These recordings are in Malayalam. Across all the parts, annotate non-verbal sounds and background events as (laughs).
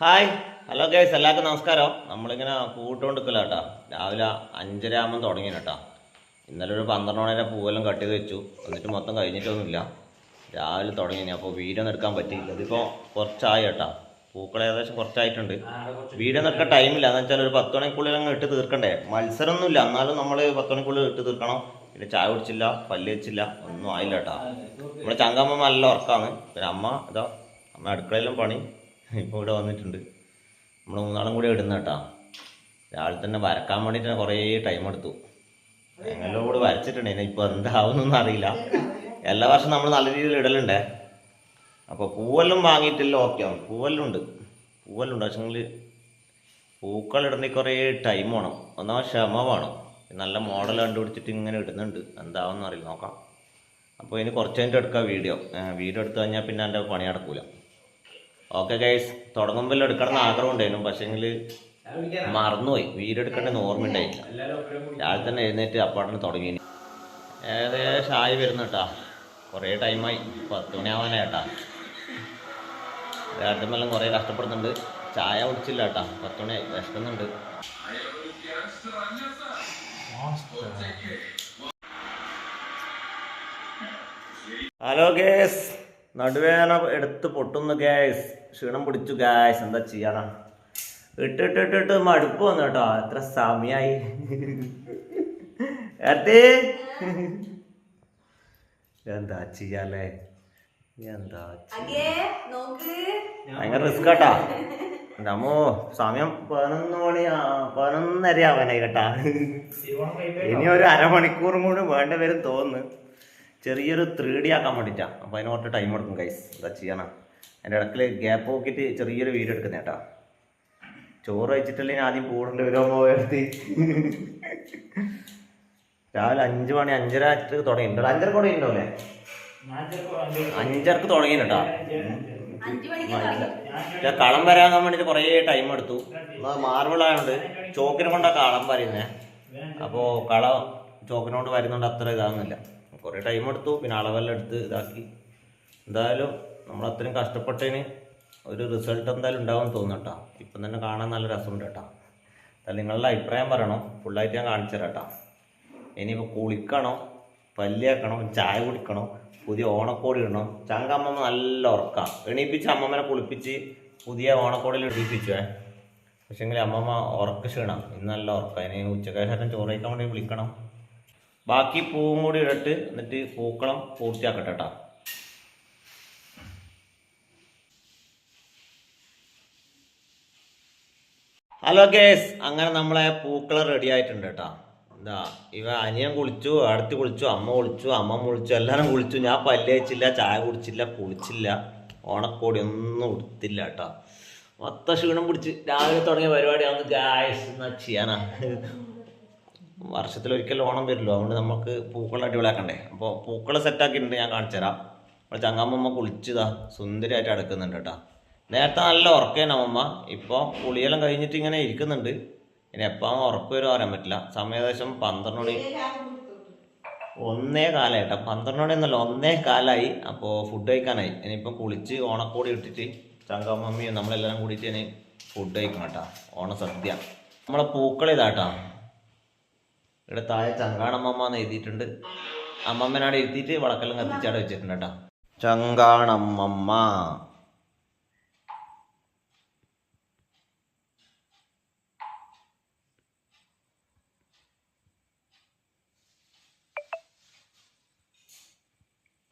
ഹായ്. ഹലോ ഗൈസ് എല്ലാവർക്കും നമസ്കാരം. നമ്മളിങ്ങനെ കൂട്ടുകൊണ്ടിരിക്കില്ല കേട്ടോ രാവിലെ അഞ്ചര ആകുമ്പം തുടങ്ങി കേട്ടോ ഇന്നലെ ഒരു പന്ത്രണ്ട് മണിയുടെ പൂവെല്ലാം കട്ട് ചെയ്ത് വെച്ചു. എന്നിട്ട് മൊത്തം കഴിഞ്ഞിട്ടൊന്നുമില്ല. രാവിലെ തുടങ്ങി അപ്പോൾ വീഡിയോ എടുക്കാൻ പറ്റിയില്ല. ഇതിപ്പോൾ കുറച്ചായി കേട്ടോ പൂക്കൾ ഏകദേശം കുറച്ചായിട്ടുണ്ട്. വീഡിയോ നിൽക്കാൻ എടുക്കാൻ ടൈമില്ല എന്ന് വെച്ചാൽ ഒരു പത്ത് മണിക്കുള്ളിൽ അങ്ങ് ഇട്ട് തീർക്കണ്ടേ? മത്സരമൊന്നുമില്ല. എന്നാലും നമ്മൾ പത്ത് മണിക്കുള്ളിൽ ഇട്ട് തീർക്കണം. പിന്നെ ചായ കുടിച്ചില്ല പല്ല് വെച്ചില്ല ഒന്നും ആയില്ല കേട്ടോ നമ്മുടെ ചങ്കമ്മ നല്ല ഉറക്കാണ്. പിന്നെ അമ്മ ഇതാ അമ്മ അടുക്കളയിലും പണി. ഇപ്പോൾ ഇവിടെ വന്നിട്ടുണ്ട്. നമ്മൾ മൂന്നാളും കൂടി ഇടുന്ന കേട്ടോ. രാവിലെ തന്നെ വരക്കാൻ വേണ്ടിയിട്ട് കുറേ ടൈം എടുത്തു. ഞങ്ങളുടെ കൂടെ വരച്ചിട്ടുണ്ട്. ഇനി ഇപ്പോൾ എന്താവുന്നൊന്നും അറിയില്ല. എല്ലാ വർഷവും നമ്മൾ നല്ല രീതിയിൽ ഇടലുണ്ട്. അപ്പോൾ പൂവെല്ലാം വാങ്ങിയിട്ടില്ല. ഓക്കെ പൂവെല്ലാം ഉണ്ട് പൂവെല്ലാം ഉണ്ട് പക്ഷെങ്കിൽ പൂക്കൾ ഇടണമെങ്കിൽ കുറേ ടൈം വേണം. ഒന്നാമത് ക്ഷമ വേണം. നല്ല മോഡൽ കണ്ടുപിടിച്ചിട്ട് ഇങ്ങനെ ഇടുന്നുണ്ട്. എന്താവെന്ന് അറിയില്ല. നോക്കാം. അപ്പോൾ ഇനി കുറച്ച് കഴിഞ്ഞിട്ട് എടുക്കാം വീഡിയോ വീഡിയോ എടുത്തു കഴിഞ്ഞാൽ പിന്നെ എന്റെ പണി നടക്കൂല. ഓക്കെ ഗൈസ് തുടങ്ങുമ്പോൾ എടുക്കണം എന്ന് ആഗ്രഹം ഉണ്ടായിരുന്നു പക്ഷേങ്കിൽ മറന്നുപോയി. വീഡിയോ എടുക്കേണ്ടെന്ന് ഓർമ്മ ഉണ്ടായില്ല രാവിലെ തന്നെ എഴുന്നേറ്റ് അപ്പാടനെ തുടങ്ങി. ഏകദേശം ആയി വരുന്നു കേട്ടാ കുറേ ടൈമായി പത്ത് മണിയാവാനായി കേട്ടാ രാത്രിമെല്ലാം കുറേ കഷ്ടപ്പെടുന്നുണ്ട്. ചായ കുടിച്ചില്ല കേട്ടാ പത്ത് മണിയായി വിശക്കുന്നുണ്ട്. ഹലോ ഗേസ് നടുവേന എടുത്ത് പൊട്ടുന്നു ഗേസ് ക്ഷീണം പിടിച്ചു ഗായസ് എന്താ ചെയ്യാനാ? ഇട്ടിട്ടിട്ടിട്ട് മടുപ്പ് വന്നു കേട്ടോ എത്ര സമയായി. എന്താ ചെയ്യാലേ എന്താ ഭയങ്കര റിസ്ക് കേട്ടാ നമ്മോ സമയം പതിനൊന്ന് മണി പതിനൊന്നര ആവാനായി കേട്ടാ. ഇനി ഒരു അരമണിക്കൂറും കൂടി വേണ്ട വരും തോന്നുന്നു. ചെറിയൊരു ത്രീ ഡി ആക്കാൻ വേണ്ടിട്ടാ. അപ്പോൾ അതിന് കുറച്ച് ടൈം എടുക്കും കൈസ് എന്താ ചെയ്യണം എന്റെ ഇടയ്ക്കിൽ ഗ്യാപ്പ് നോക്കിയിട്ട് ചെറിയൊരു വീഡിയോ എടുക്കുന്നത് കേട്ടോ. ചോറ് കഴിച്ചിട്ടല്ലേ ഞാൻ ആദ്യം പൂടേണ്ടി വരുമോ പോയത് രാവിലെ അഞ്ച് മണി അഞ്ചര തുടങ്ങിയിട്ടുണ്ട്. അഞ്ചര തുടങ്ങിയിട്ടുണ്ടോ അഞ്ചരക്ക് തുടങ്ങിയിട്ടുണ്ടോ കളം വരാൻ വേണ്ടിട്ട് കുറേ ടൈം എടുത്തു. മാർബിളായതുകൊണ്ട് ചോക്കിനെ കൊണ്ടാണ് കളം വരയുന്നേ. അപ്പോൾ കള ചോക്കിനോണ്ട് വരുന്നോണ്ട് അത്ര ഇതാകുന്നില്ല കുറേ ടൈം എടുത്തു പിന്നെ അളവെല്ലാം എടുത്ത് ഇതാക്കി. എന്തായാലും നമ്മൾ അത്രയും കഷ്ടപ്പെട്ടതിന് ഒരു റിസൾട്ട് എന്തായാലും ഉണ്ടാവും തോന്നട്ടോ ഇപ്പം തന്നെ കാണാൻ നല്ല രസമുണ്ട് കേട്ടോ. എന്തായാലും നിങ്ങളുടെ അഭിപ്രായം പറയണം. ഫുള്ളായിട്ട് ഞാൻ കാണിച്ചു തരാം ഇനിയിപ്പോൾ കുളിക്കണോ? പല്ലിയാക്കണോ? ചായ കുടിക്കണം? പുതിയ ഓണക്കോടി ഇടണം. ചങ്കമ്മ നല്ല ഉറക്കാം. എണീപ്പിച്ച് അമ്മമ്മനെ കുളിപ്പിച്ച് പുതിയ ഓണക്കോടിയിൽ ഏ. പക്ഷേങ്കിൽ അമ്മമ്മ ഉറക്ക ക്ഷീണം. ഇന്ന് നല്ല ഉറക്കം. ഇനി ഉച്ചക്കേശം ചോറ് വേണ്ടി വിളിക്കണം. ബാക്കി പൂവും കൂടി ഇടട്ട് എന്നിട്ട് പൂക്കളം പൂർത്തിയാക്കട്ടെ കേട്ടോ. ഹലോ കേസ് അങ്ങനെ നമ്മളെ പൂക്കൾ റെഡി ആയിട്ടുണ്ട് കേട്ടോ എന്താ ഇവ അനിയൻ കുളിച്ചു അടുത്ത് കുളിച്ചു അമ്മ കുളിച്ചു അമ്മ കുളിച്ചു എല്ലാവരും കുളിച്ചു. ഞാൻ പല്ല് കഴിച്ചില്ല ചായ കുടിച്ചില്ല കുളിച്ചില്ല. ഓണക്കോടി ഒന്നും ഉടുത്തില്ല കേട്ടോ മൊത്തം ക്ഷീണം പിടിച്ച് രാവിലെ തുടങ്ങിയ പരിപാടിയാണ് ഗായസ് എന്നാ ചെയ്യാനാ? വർഷത്തിൽ ഒരിക്കലും ഓണം വരുമല്ലോ അതുകൊണ്ട് നമുക്ക് പൂക്കൾ അടിപൊളിയാക്കണ്ടേ. അപ്പോൾ പൂക്കൾ സെറ്റാക്കിയിട്ടുണ്ട് ഞാൻ കാണിച്ചു തരാം ചങ്ങാമ്മ കുളിച്ചതാ സുന്ദരിയായിട്ട് അടുക്കുന്നുണ്ട് കേട്ടോ നേരത്തെ നല്ല ഉറക്കേനു അമ്മ ഇപ്പോൾ കുളിയെല്ലാം കഴിഞ്ഞിട്ട് ഇങ്ങനെ ഇരിക്കുന്നുണ്ട്. ഇനി എപ്പോൾ ഉറപ്പ് വരും അറിയാൻ പറ്റില്ല. സമയം ഏകദേശം പന്ത്രണ്ട് മണി. ഒന്നേ കാലായിട്ടാ പന്ത്രണ്ട് മണി എന്നല്ല ഒന്നേ കാലായി. അപ്പോൾ ഫുഡ് കഴിക്കാനായി. ഇനിയിപ്പോൾ കുളിച്ച് ഓണക്കോടി ഇട്ടിട്ട് ചങ്കമ്മമ്മയും നമ്മളെല്ലാവരും കൂടിയിട്ട് ഇനി ഫുഡ് കഴിക്കണം കേട്ടോ. ഓണസദ്യ നമ്മളെ പൂക്കൾ ഇതാട്ടാ ഇവിടെ താഴെ ചങ്കാണമ്മ എന്ന് എഴുതിയിട്ടുണ്ട്. അമ്മമ്മനാട് എഴുതിയിട്ട് വളക്കെല്ലാം കത്തിച്ചാടെ വെച്ചിട്ടുണ്ട് കേട്ടോ. ചങ്കാണമ്മമ്മ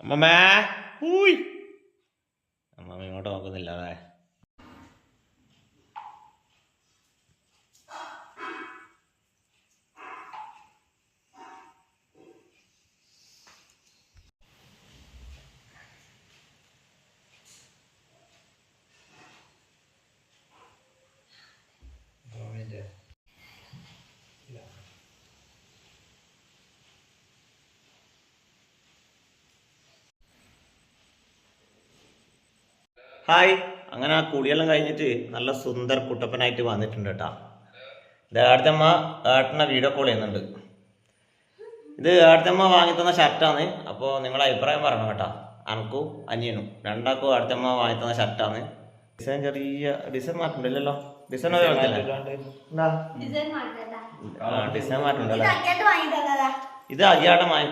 അമ്മമ്മേ. ഹൂയ്. അമ്മമ്മ ഇങ്ങോട്ട് നോക്കുന്നില്ല അതെ. ഹായ്. അങ്ങനെ ആ കുളിയെല്ലാം കഴിഞ്ഞിട്ട് നല്ല സുന്ദർ കുട്ടപ്പനായിട്ട് വന്നിട്ടുണ്ട് കേട്ടാ. ഇത് ഏട്ടനെ വീഡിയോ കോൾ ചെയ്യുന്നുണ്ട്. ഇത് ഏടത്തമ്മ വാങ്ങി തന്ന ഷർട്ടാണ് അപ്പോൾ നിങ്ങളുടെ അഭിപ്രായം പറയണം കേട്ടാ. അനക്കും അനിയനും. രണ്ടാക്കും ഏടത്തമ്മ വാങ്ങി തന്ന ഷർട്ടാണ് ഡിസൈൻ ചെറിയ ഡിസൈൻ മാറ്റണ്ടല്ലോ. ഡിസൈൻ ഒരേ ഡിസൈൻ മാറ്റുണ്ടല്ലോ? ഇത് ഇതാക്കിയിട്ട് വാങ്ങി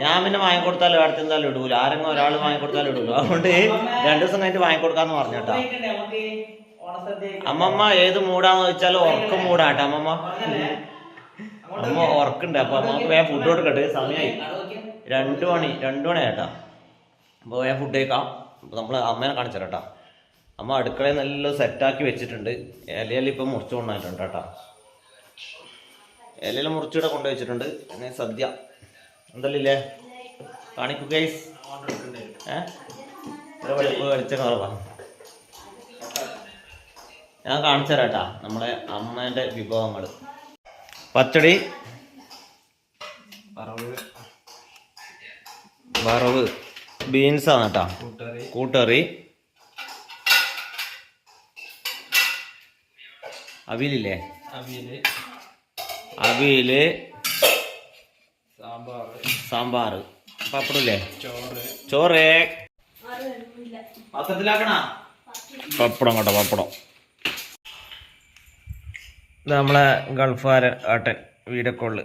ഞാൻ പിന്നെ വാങ്ങിക്കൊടുത്താലും അടുത്ത് എന്തായാലും ഇടൂല. ആരെങ്കിലും ഒരാൾ വാങ്ങിക്കൊടുത്താലും ഇടൂല. അതുകൊണ്ട് രണ്ടു ദിവസം കഴിഞ്ഞിട്ട് വാങ്ങിക്കൊടുക്കാന്ന് പറഞ്ഞേട്ടാ. അമ്മമ്മ ഏത് മൂടാന്ന് വെച്ചാൽ ഉറക്കം മൂടാട്ടോ അമ്മമ്മ. അമ്മ ഉറക്കുണ്ട്. അപ്പൊ അമ്മയ്ക്ക് വേഗം ഫുഡ് കൊടുക്കട്ടെ. സമയമായി രണ്ടു മണി രണ്ടു മണി അപ്പോൾ വേഗം ഫുഡ് കഴിക്കാം. അപ്പോൾ നമ്മൾ അമ്മേനെ കാണിച്ചു അമ്മ അടുക്കളയിൽ നല്ല സെറ്റാക്കി വെച്ചിട്ടുണ്ട്. ഇലയിൽ ഇപ്പം മുറിച്ചു കൊണ്ടുവന്നിട്ടുണ്ട് കേട്ടോ ഇലയിൽ മുറിച്ചിടെ കൊണ്ടുവച്ചിട്ടുണ്ട്. അങ്ങനെ സദ്യ. എന്തല്ലേ കാണിക്കു ഗൈസ് വെളിച്ചം കുറവാ ഞാൻ കാണിച്ചു തരാം കേട്ടാ നമ്മളെ അമ്മേന്റെ വിഭവങ്ങൾ പച്ചടി. വറവ്. ബീൻസ് ആണ് കേട്ടാ. കൂട്ടറി അവിയലില്ലേ? അവിയൽ. അവിയൽ. സാമ്പാർ പപ്പടില്ലേ ചോറ്. പത്രത്തിലാക്കണ? പപ്പടം കേട്ടോ പപ്പടം. ഇത് നമ്മളെ ഗൾഫുകാരൻ ഏട്ടൻ വീടക്കോൾ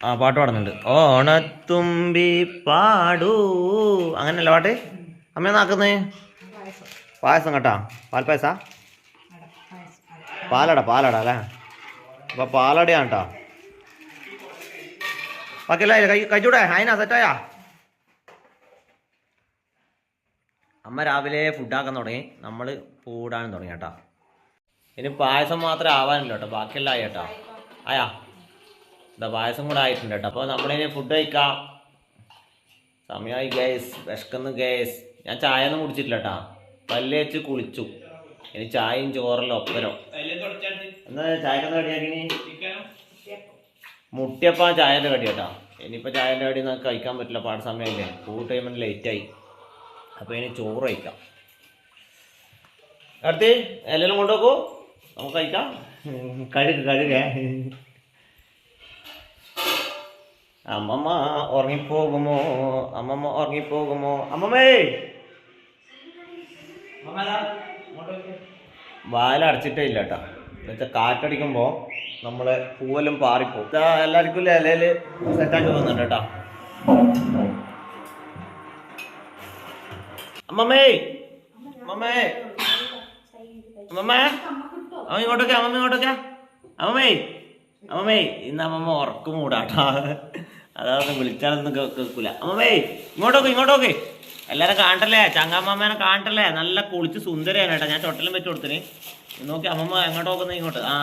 ആ പാട്ട് പാടുന്നുണ്ട്. ഓണത്തുമ്പി പാടൂ. അങ്ങനെയല്ല പാട്ട്? അമ്മ എന്നാക്കുന്നേ പായസം കേട്ടാ. പാൽപ്പായസ? പാലട പാലട അല്ലേ? അപ്പൊ പാലടയാണ് കേട്ടോ. ബാക്കിയല്ല കൈ കഴിച്ചൂടെ അതിനാ സെറ്റായാ അമ്മ രാവിലെ ഫുഡാക്കാൻ തുടങ്ങി. നമ്മൾ പൂടാനും തുടങ്ങി കേട്ടോ. ഇനി പായസം മാത്രമേ ആവാനില്ല കേട്ടോ. ബാക്കിയെല്ലാം ആയി കേട്ടോ. ആയാ? ഇതാ പായസം കൂടെ ആയിട്ടുണ്ട് കേട്ടോ. അപ്പോൾ നമ്മളിനി ഫുഡ് കഴിക്കാം. സമയമായി ഗേസ് വിശക്കുന്നു ഗേസ് ഞാൻ ചായ ഒന്നും കുടിച്ചിട്ടില്ല കേട്ടോ. പല്ല് വെച്ച് കുളിച്ചു. ഇനി ചായയും ചോറല്ലോ ഒപ്പരോ. എന്താ ചായക്കെന്താ കടിയാക്കിനി? മുട്ടിയപ്പം ചായന്റെ കടി കേട്ടോ. ഇനിയിപ്പോൾ ചായന്റെ കടി നമുക്ക് കഴിക്കാൻ പറ്റില്ല പാട് സമയമില്ലേ. ഫുഡ് ടൈമിന് ലേറ്റായി അപ്പോൾ ഇനി ചോറ് കഴിക്കാം. അടുത്ത് എല്ലാം കൊണ്ടുപോക്കൂ. നമുക്ക് കഴിക്കാം. കഴുക കഴുകേ. അമ്മമ്മ ഉറങ്ങിപ്പോകുമോ? അമ്മമ്മ ഉറങ്ങിപ്പോകുമോ? അമ്മമ്മേ! വാലടച്ചിട്ടേ ഇല്ല കേട്ടോ. എന്നുവെച്ചാൽ കാറ്റടിക്കുമ്പോൾ നമ്മളെ പൂവലും പാറിപ്പോകും ഇതാ എല്ലാവർക്കും ഇലയിൽ സെറ്റാക്കി പോകുന്നുണ്ട് കേട്ടോ. അമ്മമ്മേ അമ്മമ്മേ അമ്മമ്മേ. അമ്മ ഇങ്ങോട്ടൊക്കെ അമ്മമ്മ ഇങ്ങോട്ടൊക്കെ. അമ്മമ്മേ അമ്മമ്മേ ഇന്ന് അമ്മമ്മ ഉറക്കം മൂടാട്ടാ. അതാണ് വിളിച്ചാലൊന്നും കേൾക്കൂല. അമ്മമ്മേ ഇങ്ങോട്ടോക്കെ ഇങ്ങോട്ടോക്കെ. എല്ലാരും കാണട്ടല്ലേ? ചങ്ങാമ്മേനെ കാണട്ടല്ലേ? നല്ല കുളിച്ച് സുന്ദരിയാണ് കേട്ടോ. ഞാൻ ചൊട്ടലും വെച്ച് കൊടുത്തിന് നോക്കി അമ്മമ്മ എങ്ങോട്ട് നോക്കുന്ന? ഇങ്ങോട്ട്. ആ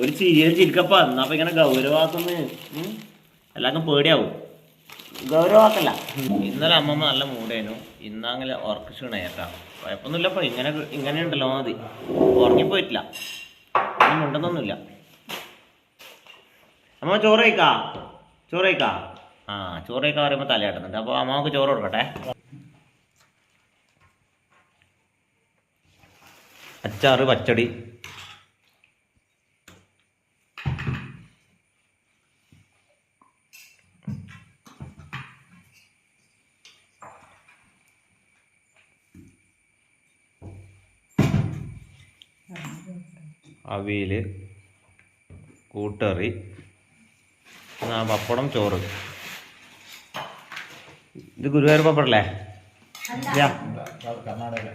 ഒരു ചിരിയിൽ ചിരിക്കപ്പ. എന്നാ ഇങ്ങനെ ഗൗരവാക്കുന്ന. എല്ലാവർക്കും പേടിയാവും. ഗൗരവാക്കല്ല. ഇന്നലെ അമ്മമ്മ നല്ല മൂടേനു ഇന്നാങ്ങനെ ഉറക്ക ക്ഷീണേട്ടാ കുഴപ്പമൊന്നുമില്ല ഇപ്പൊ ഇങ്ങനെ ഇങ്ങനെ ഉണ്ടല്ലോ മതി. ഉറങ്ങിപ്പോയിട്ടില്ല. ഒന്നും ഉണ്ടെന്നൊന്നുമില്ല അമ്മ ചോറ് കഴിക്കാ? ചോറ് കഴിക്കാ? ആ ചോറ് കഴിക്കാൻ പറയുമ്പോൾ തലയാട്ടുന്നുണ്ട്. അപ്പോൾ അമ്മയ്ക്ക് ചോറ് കൊടുക്കട്ടെ? അച്ചാറ് പച്ചടി. അവിയൽ കൂട്ടറി പപ്പടം ചോറ്. ഇത് ഗുരുവായൂർ പപ്പടല്ലേ? ഇതാ. കർണാടക.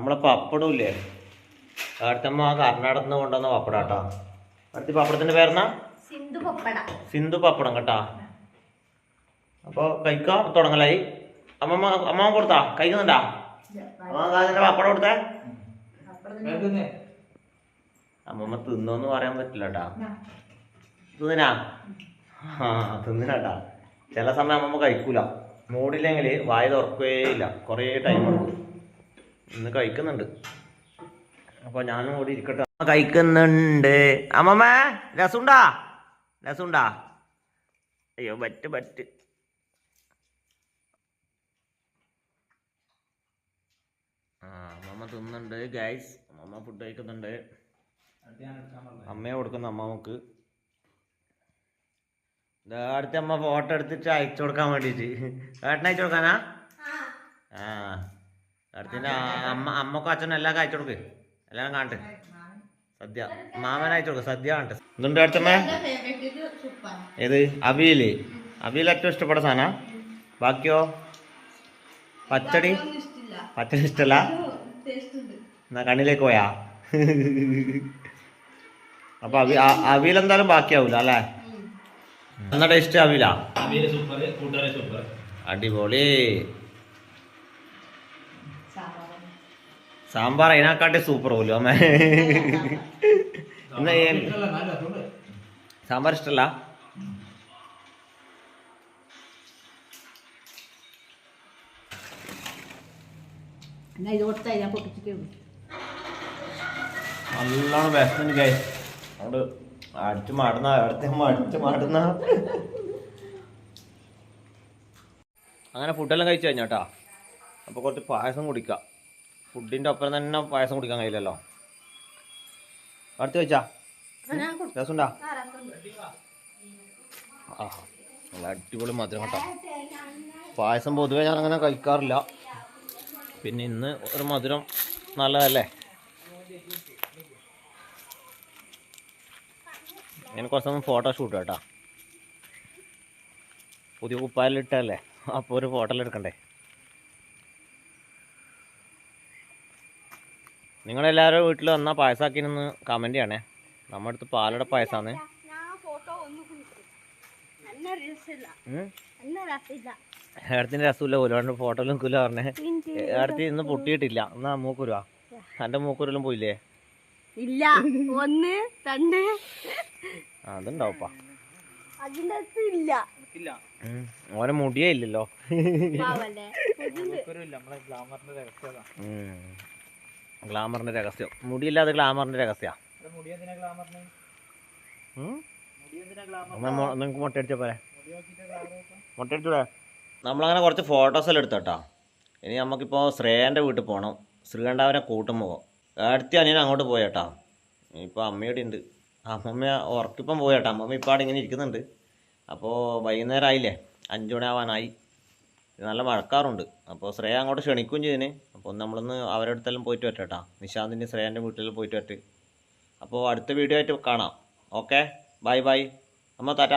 നമ്മളെ പപ്പടം ഇല്ലേ അടുത്തമ്മ ആ കർണാടകത്തിൽ നിന്ന് കൊണ്ടുവന്ന പപ്പടം കേട്ടോ അടുത്ത പപ്പടത്തിന്റെ പേരെന്നാ? സിന്ധു പപ്പട. സിന്ധു പപ്പടം കേട്ടാ. അപ്പോൾ കഴിക്കാൻ തുടങ്ങലായി. അമ്മമ്മ അമ്മ കൊടുത്താ? കഴിക്കുന്നുണ്ടാ? അമ്മ പപ്പടം കൊടുത്തേ? അമ്മമ്മ തിന്നോന്ന് പറയാൻ പറ്റില്ല കേട്ടാ തിന്നിനാ? ആ തിന്നിനാട്ടാ. ചില സമയം അമ്മമ്മ കഴിക്കൂല. മൂടില്ലെങ്കിൽ വായ തുറക്കുകയില്ല കുറേ ടൈം എടുക്കും. ഇന്ന് കഴിക്കുന്നുണ്ട്. അപ്പോൾ ഞാനും കൂടി ഇരിക്കട്ടെ. അമ്മ കഴിക്കുന്നുണ്ട്. അമ്മമ്മ രസമുണ്ടാ രസമുണ്ടാ അയ്യോ പറ്റ് പറ്റ്. ആ അമ്മമ്മ തിന്നുന്നുണ്ട് ഗൈസ് അമ്മമ്മ ഫുഡ് കഴിക്കുന്നുണ്ട്. അമ്മയെ കൊടുക്കുന്ന അമ്മമ്മക്ക്. അടുത്ത അമ്മ ഫോട്ടോ എടുത്തിട്ട് അയച്ചു കൊടുക്കാൻ വേണ്ടിയിട്ട്. ഏട്ടനയച്ചു കൊടുക്കാനാ? ആ. ആ. അടുത്തിന്റെ അമ്മ അമ്മക്കും അച്ഛനും എല്ലാം അയച്ചു കൊടുക്ക്. എല്ലാം കാണട്ടെ സദ്യ. മാമൻ അയച്ചു കൊടുക്ക. സദ്യ കാണട്ടെ എന്തുണ്ട് അടുത്തമ്മ? ഏത്? അവിയൽ. അവിയൽ ഏറ്റവും ഇഷ്ടപ്പെട്ട സാധന? ബാക്കിയോ? പച്ചടി? പച്ചടി ഇഷ്ടമല്ല എന്നാ കണ്ണിലേക്ക് പോയാ? (laughs) അപ്പൊ അവി അ- അവിയൽ എന്തായാലും ബാക്കിയാവൂല അല്ലേ? എന്നാ ടേസ്റ്റ് അവിയിലാ? അടിപൊളി. സാമ്പാർ അതിനെക്കാട്ടി സൂപ്പർ പോലും അമ്മ. എന്നാ ഇഷ്ടമല്ല, സാമ്പാർ ഇഷ്ടല്ല? നല്ലോണം വിശന്നു കൈ അങ്ങോട്ട് അടിച്ചു മാടുന്ന അടുത്ത അടിച്ചു മാടുന്ന. അങ്ങനെ ഫുഡെല്ലാം കഴിച്ചു കഴിഞ്ഞാട്ടാ അപ്പോൾ കുറച്ച് പായസം കുടിക്കാം. ഫുഡിന്റെ ഒപ്പം തന്നെ പായസം കുടിക്കാൻ കഴിയില്ലല്ലോ. അടുത്ത് രസമുണ്ടാ? ആ നല്ല അടിപൊളി മധുരം കേട്ടോ. പായസം പൊതുവേ ഞാൻ അങ്ങനെ കഴിക്കാറില്ല. പിന്നെ ഇന്ന് ഒരു മധുരം നല്ലതല്ലേ? ഞാൻ കുറച്ചൊന്നും ഫോട്ടോ ഷൂട്ട് കേട്ടോ. പുതിയ കുപ്പായെല്ലാം ഇട്ടല്ലേ അപ്പോൾ ഒരു ഫോട്ടോ എടുക്കണ്ടേ? നിങ്ങളെല്ലാവരും വീട്ടിൽ വന്നാൽ പായസാക്കിനൊന്ന് കമന്റ് ചെയ്യണേ. നമ്മുടെ അടുത്ത് പാലട പായസമാണ് ഏടത്തിന്റെ രസമില്ല ഒരുപാട് ഫോട്ടോ നിൽക്കില്ല പറഞ്ഞേ. ഏടത്തി ഇന്ന് പൊട്ടിയിട്ടില്ല. എന്നാ മൂക്കുരുവാ. എന്റെ മൂക്കുരെല്ലാം പോയില്ലേ? ഇല്ല. ഒന്ന് രണ്ട്. അതുണ്ടാവുപ്പാ. അകത്ത് ഇല്ല. ഓനെ മുടിയേ ഇല്ലല്ലോ. ഗ്ലാമറിന്റെ രഹസ്യം. മുടിയില്ലാതെ ഗ്ലാമറിന്റെ രഹസ്യം? നിങ്ങൾക്ക് മുട്ടയടിച്ച പോലെ മുട്ടയടിച്ചൂടെ? നമ്മളങ്ങനെ കുറച്ച് ഫോട്ടോസ് എല്ലാം എടുത്തോട്ടാ. ഇനി നമുക്കിപ്പോൾ ശ്രേയന്റെ വീട്ടിൽ പോകണം ശ്രീകണ്ഠാവിനെ കൂട്ടുമ്പോൾ അടുത്ത അനിയൻ അങ്ങോട്ട് പോയേട്ടാ. ഇപ്പോൾ അമ്മയോടെ ഉണ്ട്. അമ്മമ്മ ഉറക്കിപ്പം പോയേട്ടാ. അമ്മമ്മ ഇപ്പോൾ അവിടെ ഇങ്ങനെ ഇരിക്കുന്നുണ്ട്. അപ്പോൾ വൈകുന്നേരം ആയില്ലേ അഞ്ചു മണി ആവാനായി നല്ല മഴക്കാറുണ്ട് അപ്പോൾ ശ്രേയ അങ്ങോട്ട് ക്ഷണിക്കുകയും ചെയ്തിന്. അപ്പോൾ നമ്മളൊന്ന് അവരുടെ അടുത്തെല്ലാം പോയിട്ട് വരട്ടെ നിശാന്തിന്റെ ശ്രേയന്റെ വീട്ടിൽ പോയിട്ട് വരട്ടെ. അപ്പോൾ അടുത്ത വീഡിയോ ആയിട്ട് കാണാം. ഓക്കെ? Bye bye. അമ്മ താറ്റ